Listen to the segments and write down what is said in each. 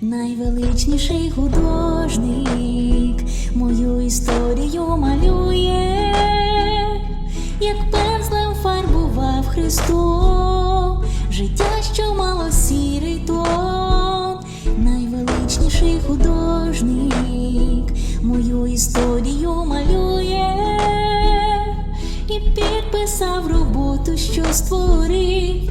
найвеличніший художник мою історію малює, як пензлем фарбував Христом життя, що мало сірий тон, найвеличніший художник мою історію малює і підписав роботу, що створив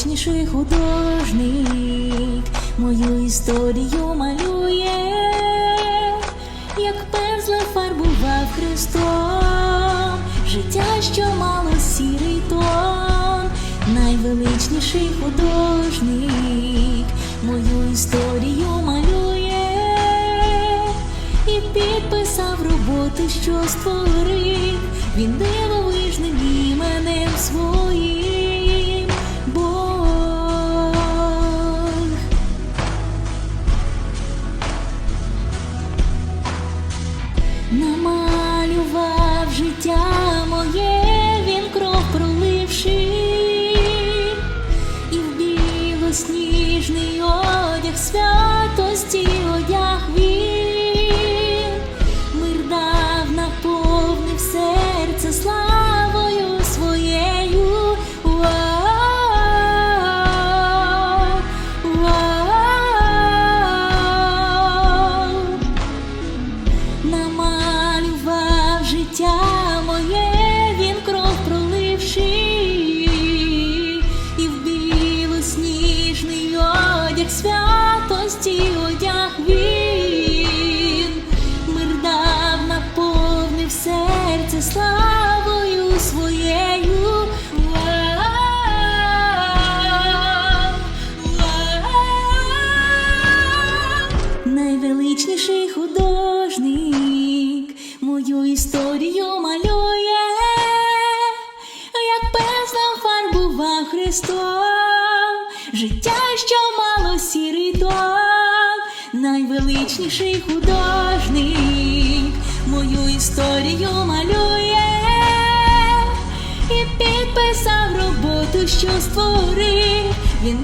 найвеличніший художник мою історію малює, як пензлем фарбував Христом життя, що мало сірий тон, найвеличніший художник мою історію малює і підписав роботу, що створив. Він дивовижним іменем своїм Намалював життя моє, він кров проливши, і в білосніжний одяг святості одяг він, мир дав, наповнив серце славою своєю. Вау, одяг життя, що мало сірий тон, найвеличніший художник мою історію малює. І підписав роботу, що створив. Він